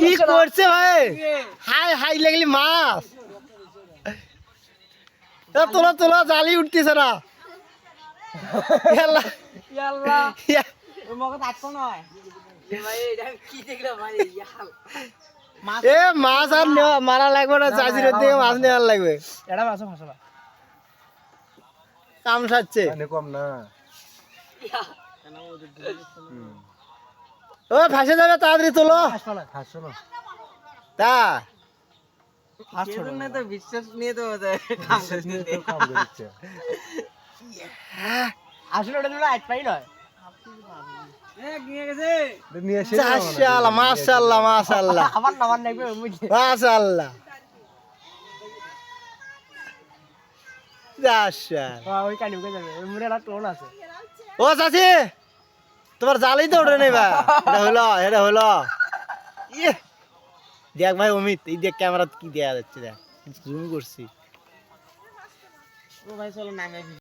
কি করছে ভাই? হাই হাই লাগলি মাছ। এ তোলা তোলা জালি উঠতেছে না। ইয়া। মাছ এ মাছ আর মারা লাগবে না চাষির থেকে মাছ নেওয়ার লাগবে। এটা মাছ ফাঁসলা কাম সারছে কম না। ও ফাঁসে যাবে তাড়াতাড়ি তোলো। না তা? বিশ্বাস নিয়ে আসলে ওটা তোমরা পাই নয় মাশাল্লাহ ও চাষি তোমার জালেই তো ওঠে নেই বা এটা হলো এটা হলো। ইয়ে। দেখ ভাই, অমিত, এই দেখ ক্যামেরা কি দেয়া যাচ্ছে, দেখ। জুম করছি। ও ভাই, চলো নামে